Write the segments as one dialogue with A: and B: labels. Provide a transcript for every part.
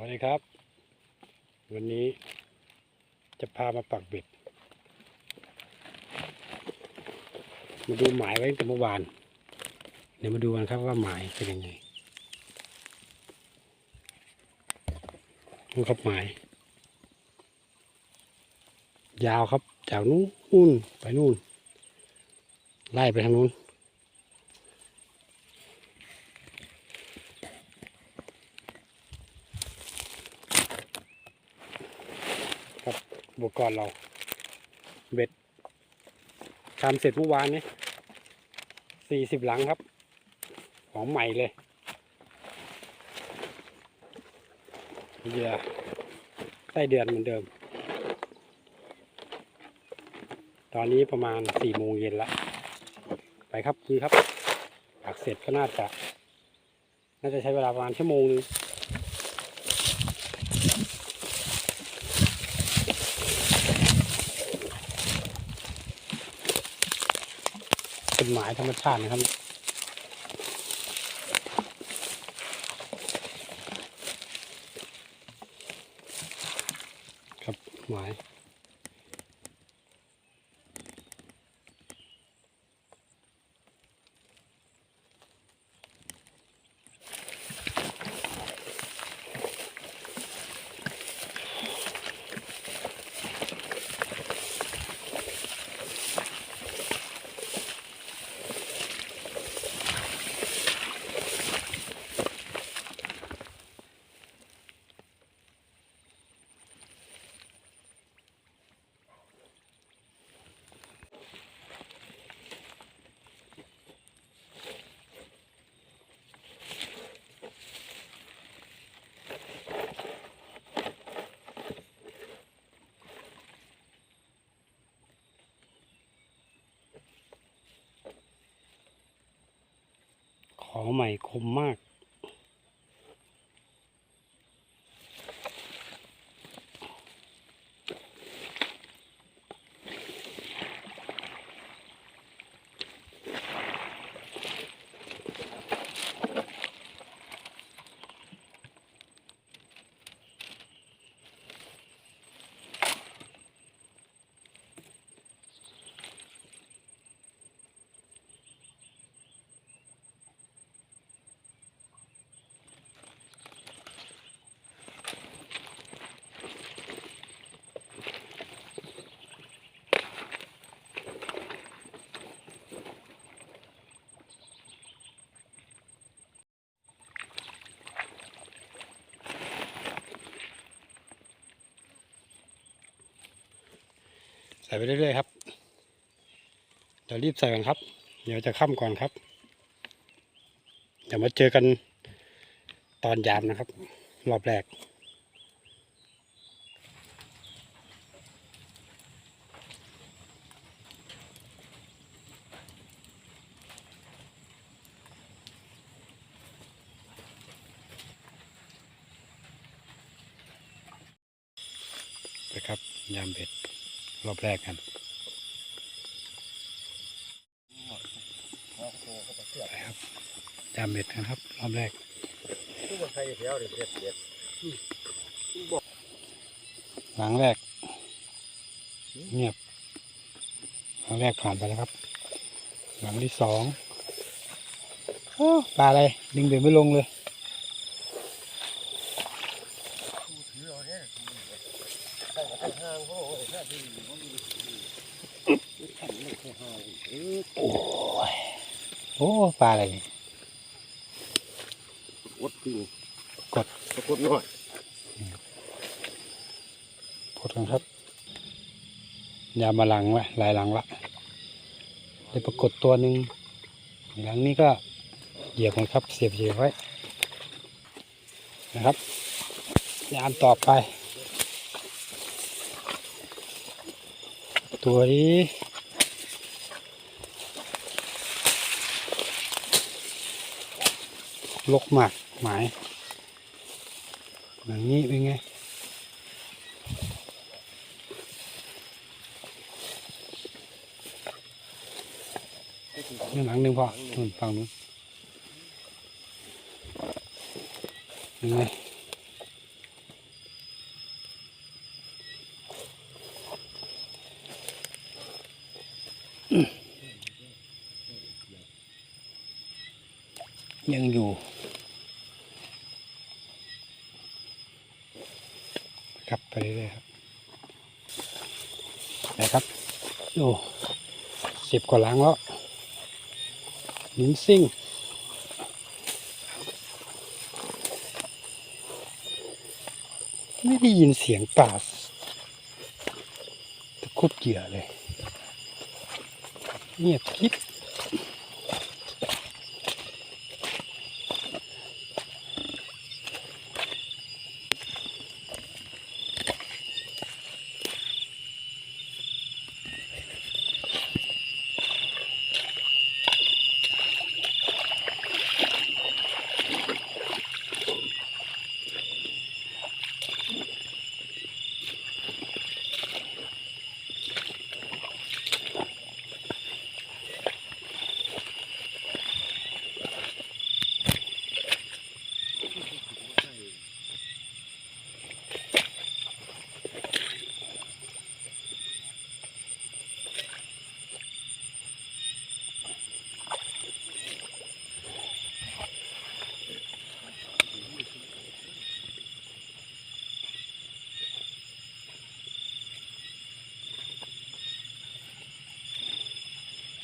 A: วัสดีครับ วันนี้จะพามาปักเบ็ด มาดูหมายไว้ตั้งแต่เมื่อวาน เดี๋ยวมาดูกันครับว่าหมายเป็นยังไงดูครับหมาย ยาวครับจากนู้นไปนู่น ไล่ไปทางนู้น ครับ อุปกรณ์เรา เบ็ดทำเสร็จเมื่อวานนี้สี่สิบหลังครับ ของใหม่เลยเหยื่อไส้เดือนเหมือนเดิม ตอนนี้ประมาณสี่โมงเย็นละ ไปครับนี่ครับปักเสร็จก็น่าจะ น่าจะใช้เวลาประมาณชั่วโมงนึง เป็นหมายธรรมชาตินะครับครับหมาย ของ ใหม่คมมาก ส่ไปเรื่อยๆครับเดี๋ยวรีบใส่กันครับ เดี๋ยวจะค่ำก่อนครับเดี๋ยวมาเจอกันตอนยามนะครับ รอบแรกนะครับยามเบ็ด รอบแรกกันไปครับยามเบ็ดกันครับ รอบแรก
B: ผู้บริใช้เที่ยวเด็ดเด็ดเด็ด
A: หลังแรก เงียบ หลังแรกผ่านไปแล้วครับ หลังที่สองโอ้ปลาอะไร ดึงเบ็ดไม่ลงเลย โอ้ยโอ้ปลาอะไรนี่
B: กดตี
A: กด
B: กดหน่อย
A: พดกันครับยามาหลังไว้หลายหลังละได้ปรากฏตัวหนึ่งหลังนี้ก็เหยียบมันครับเสียบเหยียบไว้นะครับยามต่อไป ตัวนี้ลกหมากหมายอย่างนี้เป็นไงนี่หลังหนึ่งพอฝั่งนู้นยังไง ยังอยู่ครับไปเรื่อยครับนะครับโอ้สิบกว่าหลังแล้วหินซิ่งไม่ได้ยินเสียงป่าตะคุบเหยื่อเลย เงียบกริ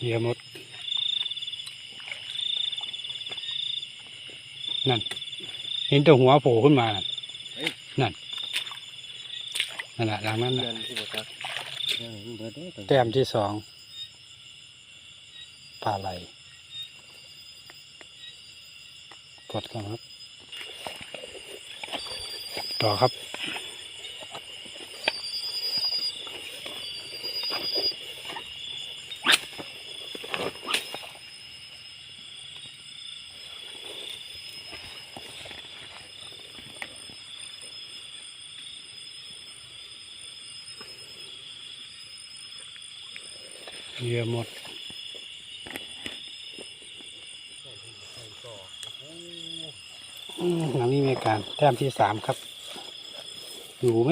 A: เหยื่อหมด นั่น เห็นตัวหัวโผล่ขึ้นมา นั่น นั่นนั่นแหละหลังนั้น
B: เดื
A: น่ะ
B: อนที่บ่จักยังเบิดเด้อ
A: แต้มที่สองปลาไหลกดก่อนครับ ต่อครับ เหยื่อหมดหลังนี้มีการแต้มที่สามครับ อยู่ไหม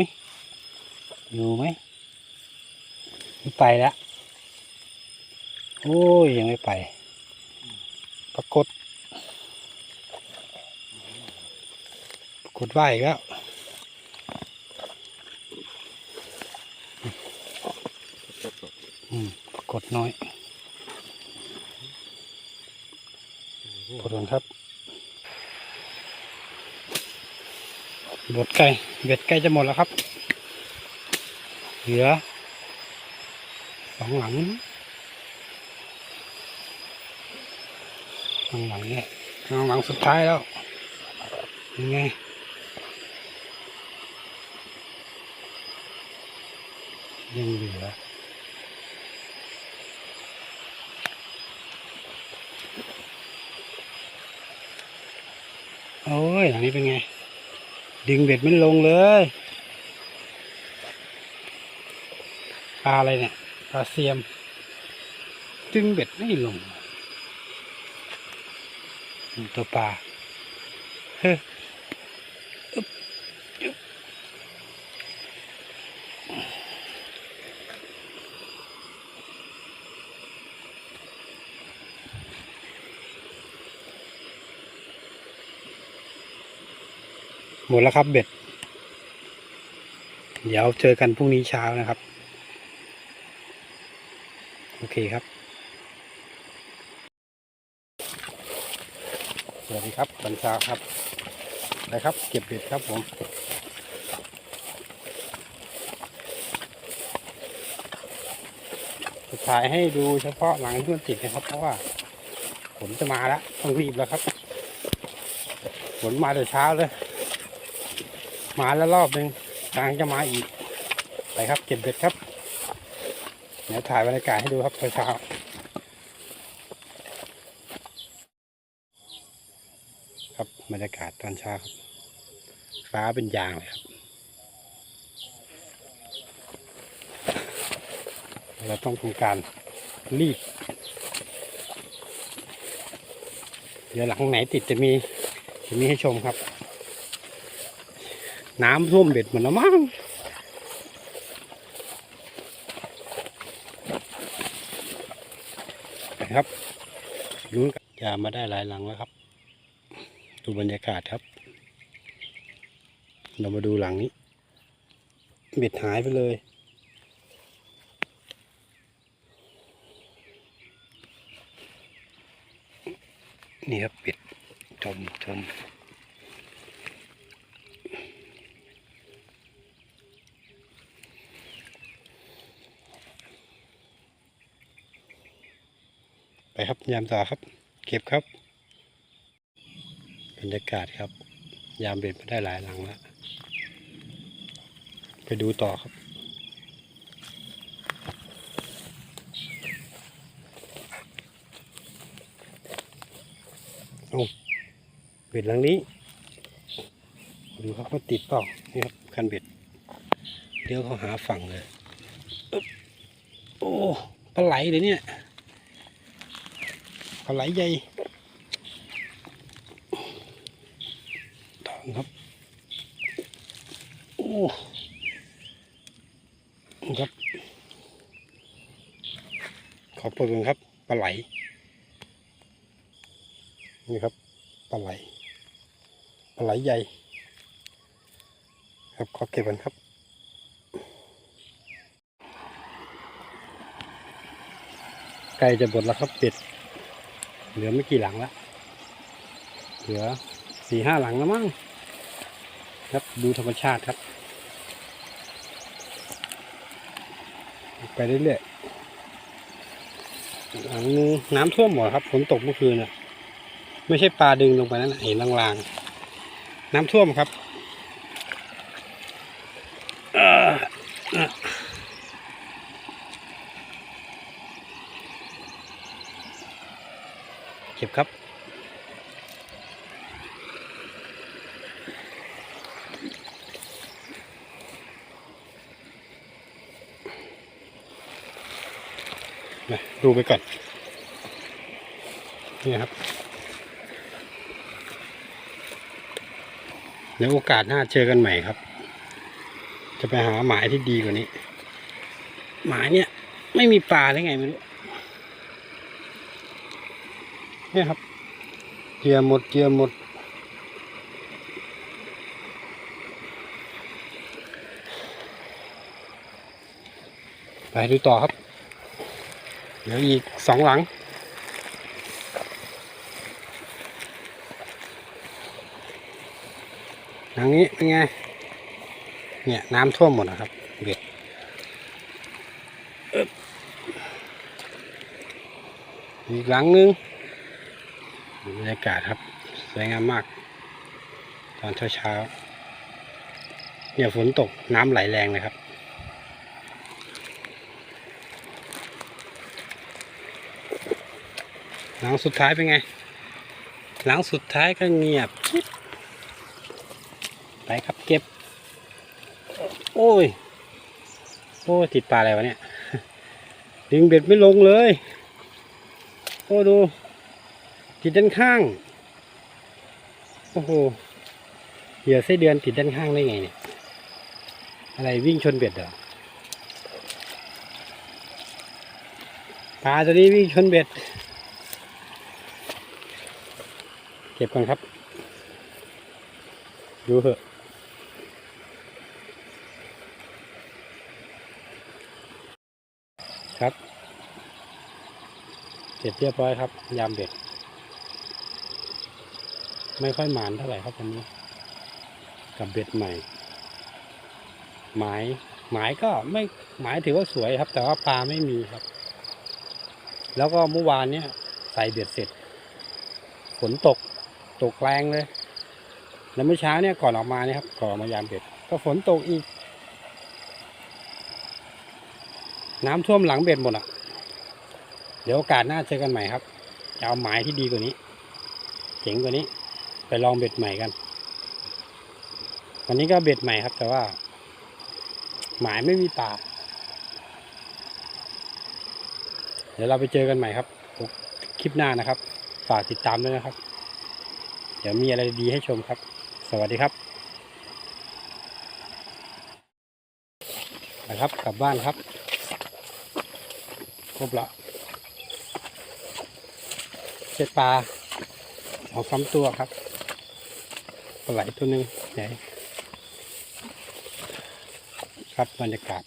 A: อยู่ไหมไม่ไปแล้ว โอ้ย ยังไม่ไป ปรากฏ ปรากฏว่าอีกแล้วอืม ปรากฏน้อยกดก่อนครับบดไก่เบ็ดใกล้จะหมดแล้วครับ เหลือสองหลังสองหลังเนี่ยสองหลังสุดท้ายแล้วยังไงยังเหลือ โอ้ยหลังนี้เป็นไง ดึงเบ็ดไม่ลงเลยปลาอะไรเนี่ยปลาเสียม ดึงเบ็ดไม่ลงตัวปลาเฮ้ยอึ๊บอึ๊บ หมดแล้วครับเบ็ด เดี๋ยวเจอกันพรุ่งนี้เช้านะครับ โอเคครับ สวัสดีครับตอนเช้าครับไปครับ เก็บเบ็ดครับผมถ่ายให้ดูเฉพาะหลังที่มันติดนะครับ เพราะว่าฝนจะมาแล้วต้องรีบแล้วครับฝนมาแต่เช้าเลย มาแล้วรอบหนึ่งกลางจะมาอีก ไปครับเก็บเบ็ดครับ เดี๋ยวถ่ายบรรยากาศให้ดูครับเช้าครับบรรยากาศตอนเช้าครับ ฟ้าเป็นยางเลยครับ เราต้องทำการรีบเดี๋ยวหลังไหนติดจะมีจะมีให้ชมครับ น้ำท่วมเบ็ดหมดแล้วมั้งนะครับลุ้นยามาได้หลายหลังแล้วครับ ดูบรรยากาศครับ เรามาดูหลังนี้ เบ็ดหายไปเลย นี่ครับเบ็ดจมจม ไปครับยามต่อครับ เก็บครับบรรยากาศครับ ยามเบ็ดมาได้หลายหลังแล้วไปดูต่อครับเอาเบ็ดหลังนี้ ดูครับว่าติดเปล่านี่ครับคันเบ็ดเดี๋ยวเขาหาฝั่งเลย โอ้ปลาไหลเลยเนี่ย ปลาไหลใหญ่ทองครับ โอ้ครับ ขอบคุณครับปลาไหล นี่ครับปลาไหลปลาไหลใหญ่ ครับขอเก็บกันครับใกล้จะหมดแล้วครับเป็ด เหลือไม่กี่หลังละเหลือสี่ห้าหลังแล้วมั้งครับดูธรรมชาติครับ ไปเรื่อยๆหลังนึงน้ำท่วมหมดครับฝนตกเมื่อคืนน่ะ ไม่ใช่ปลาดึงลงไปนั่นเห็นลางๆ น้ำท่วมครับ เก็บครับ ดูไปก่อน นี่ครับ เดี๋ยวโอกาสหน้าเจอกันใหม่ครับ จะไปหาหมายที่ดีกว่านี้ หมายเนี่ย ไม่มีปลาได้ไงไม่รู้ เนี่ยครับเจียหมดเจียหมด ไปดูต่อครับเดี๋ยวอีกสองหลังทางนี้เป็นไง เนี่ยน้ำท่วมหมดนะครับเบ็ดอีกหลังนึง บรรยากาศครับ สวยงามมาก ตอนเช้าๆเนี่ยฝนตกน้ำไหลแรงเลยครับ หลังสุดท้ายเป็นไง หลังสุดท้ายก็เงียบไปครับเก็บ โอ้ย โอ้ติดปลาอะไรวะเนี่ย ดึงเบ็ดไม่ลงเลย โอ้ดู ติดด้านข้าง โอ้โห เหยื่อไส้เดือนติดด้านข้างได้ไงเนี่ย อะไรวิ่งชนเบ็ดเหรอ ปลาตัวนี้วิ่งชนเบ็ด เก็บก่อนครับ ดูเถอะครับ เสร็จเรียบร้อยครับ ยามเบ็ด ไม่ค่อยหมานเท่าไหร่ครับวันนี้ กับเบ็ดใหม่ หมายหมายก็ไม่หมายถือว่าสวยครับ แต่ว่าปลาไม่มีครับ แล้วก็เมื่อวานเนี้ยใส่เบ็ดเสร็จฝนตกตกแรงเลย แล้วเมื่อเช้าเนี่ยก่อนออกมาเนี่ยครับก่อนมายามเบ็ด ก็ฝนตกอีก น้ำท่วมหลังเบ็ดหมดอะ เดี๋ยวโอกาสหน้าเจอกันใหม่ครับจะเอาหมายที่ดีกว่านี้ เจ๋งกว่านี้ ไปลองเบ็ดใหม่กัน วันนี้ก็เบ็ดใหม่ครับ แต่ว่า หมายไม่มีปลาเดี๋ยวเราไปเจอกันใหม่ครับ คลิปหน้านะครับ ฝากติดตามด้วยนะครับ เดี๋ยวมีอะไรดีให้ชมครับ สวัสดีครับนะครับกลับบ้านครับครบละเช็ดปลาสองสามตัวครับ ปลาไหลตัวนึงใหญ่ครับบรรยากาศ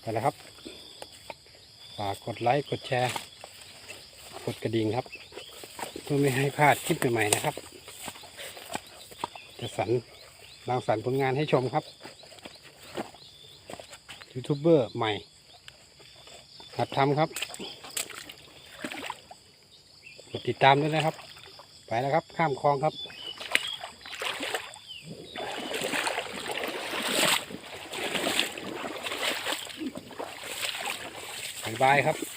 A: ไปแล้วครับ ฝากกดไลค์ กดแชร์ กดกระดิ่งครับ เพื่อไม่ให้พลาดคลิปใหม่ๆนะครับ จะสรรรังสรรค์ผลงานให้ชมครับ ยูทูบเบอร์ใหม่หัดทำครับ ติดตามด้วยนะครับ ไปแล้วครับ ข้ามคลองครับ บายบายครับ